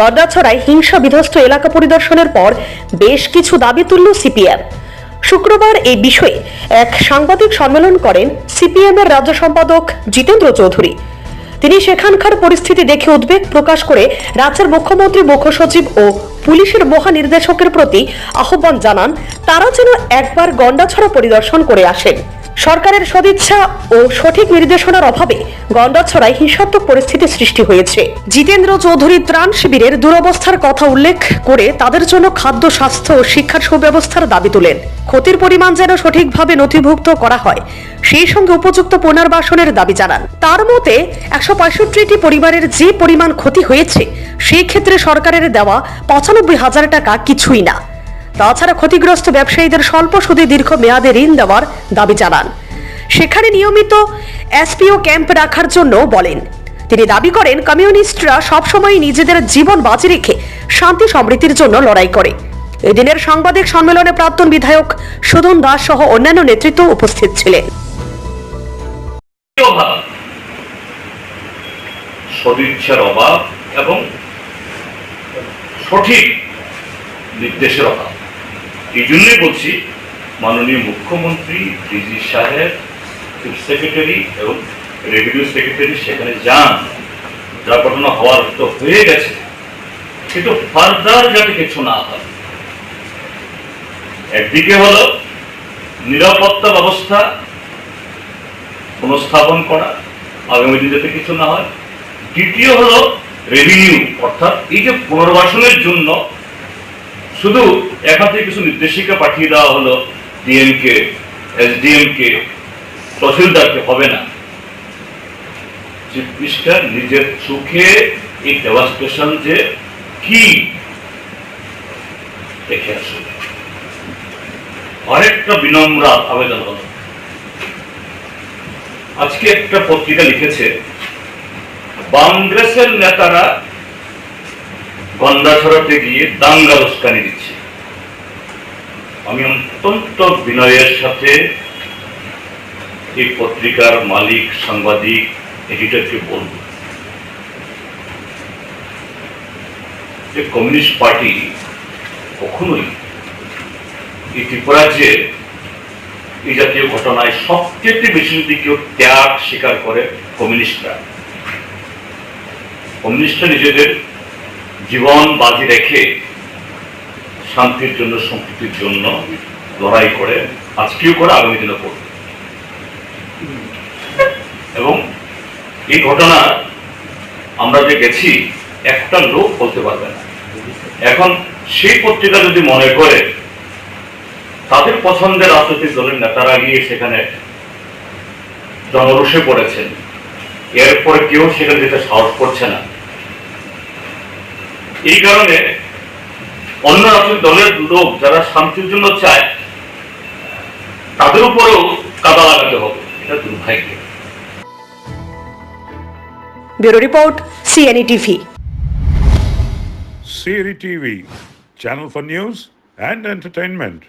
গড্ডাছড়ায় হিংসা বিধ্বস্ত এলাকা পরিদর্শনের পর বেশ কিছু দাবি তুলল সিপিএম। শুক্রবার এই বিষয়ে এক সাংবাদিক সম্মেলন করেন সিপিএম এর রাজ্য সম্পাদক জিতেন্দ্র চৌধুরী। তিনি সেখানকার পরিস্থিতি দেখে উদ্বেগ প্রকাশ করে রাজ্যের মুখ্যমন্ত্রী মুখ্য সচিব ও পুলিশের মহানির্দেশকের প্রতি আহ্বান জানান, তারা যেন একবার গন্ডাছড়া পরিদর্শন করে আসেন। সরকারের সদিচ্ছা ও সঠিক নির্দেশনার অভাবে গন্ডাছড়ায় হিংসাত্মক পরিস্থিতি সৃষ্টি হয়েছে। জিতেন্দ্র চৌধুরী ত্রাণ শিবিরের দুরবস্থার কথা উল্লেখ করে তাদের জন্য খাদ্য, স্বাস্থ্য ও শিক্ষার সুব্যবস্থার দাবি তোলেন। ক্ষতির পরিমাণ যেন সঠিকভাবে নথিভুক্ত করা হয়, সেই সঙ্গে উপযুক্ত পুনর্বাসনের দাবি জানান। তার মতে, একশো পঁয়ষট্টিটি পরিবারের যে পরিমাণ ক্ষতি হয়েছে, সেই ক্ষেত্রে সরকারের দেওয়া পঁচানব্বই হাজার টাকা কিছুই না। তাছাড়া ক্ষতিগ্রস্ত ব্যবসায়ীদের স্বল্প সুদে দীর্ঘ মেয়াদে ঋণ দেওয়ার দাবি জানান। সেখানে নিয়মিত এসপিও ক্যাম্প রাখার জন্য বলেন। তিনি দাবি করেন, কমিউনিস্টরা সবসময় নিজেদের জীবন বাজি রেখে শান্তি সমৃদ্ধির জন্য লড়াই করে। এদিনের সাংবাদিক সম্মেলনে প্রাক্তন বিধায়ক সুদন দাস সহ অন্যান্য নেতৃত্ব উপস্থিত ছিলেন। সদিচ্ছার অভাব এবং সঠিক নির্দেশের অভাব। এই জন্যই বলছি, মাননীয় মুখ্যমন্ত্রী, ডিজি সাহেব চিফ সেক্রেটারি এবং রেভিনিউ সেক্রেটারি সেখানে যান। যারা ঘটনা হওয়ার তো হয়ে গেছে। কিন্তু ফার্দার যাতে কিছু না হয়, একদিকে হলো নিরাপত্তা ব্যবস্থা পুনঃস্থাপন করা, আগামী দিন যাতে কিছু না হয়। দ্বিতীয় হলো রেভিনিউ অর্থাৎ এই যে পুনর্বাসনের জন্য শুধু এখান থেকে কিছু নির্দেশিকা পাঠিয়ে দেওয়া হলো ডিএমকে এসডিএমকে তহসিলদারকে হবে না। নিজের চোখে এই ডেভাস্টেশন যে কি দেখে আসুন। আরেকটা বিনম্র আবেদন হলো। আজকে একটা পত্রিকা লিখেছে কংগ্রেসের নেতারা গন্ডা ছড়াতে গিয়ে দাঙ্গা উস্কানি দিচ্ছে। আমি অত্যন্ত বিনয়ের সাথে এই পত্রিকার মালিক, সাংবাদিক, এডিটরকে বলব যে কমিউনিস্ট পার্টি কখনোই এই ত্রিপুরাজ্যে এই জাতীয় ঘটনায় সবচেয়ে বেশি যদি কেউ ত্যাগ স্বীকার করে কমিউনিস্টরা। কমিউনিস্টরা নিজেদের জীবন বাজি রেখে শান্তির জন্য, সম্প্রীতির জন্য লড়াই করে, আজকেও করে, আগামী দিনে করবে। এবং এই ঘটনা আমরা যে গেছি, একটা লোক বলতে পারবে না। এখন সেই পত্রিকা যদি মনে করে, তাদের পছন্দের রাজনৈতিক দলের নেতারা গিয়ে সেখানে জনরোষে পড়েছেন। এরপরে কেউ সেখানে যেতে সাহস করছে না। এই কারণে অন্য রাজনৈতিক দলের লোক যারা শান্তির জন্য চায় তাদের উপরেও কাদা লাগাতে হবে। এটা দুর্ভাগ্য। Bureau report CNE TV. Siri TV, channel for news and entertainment.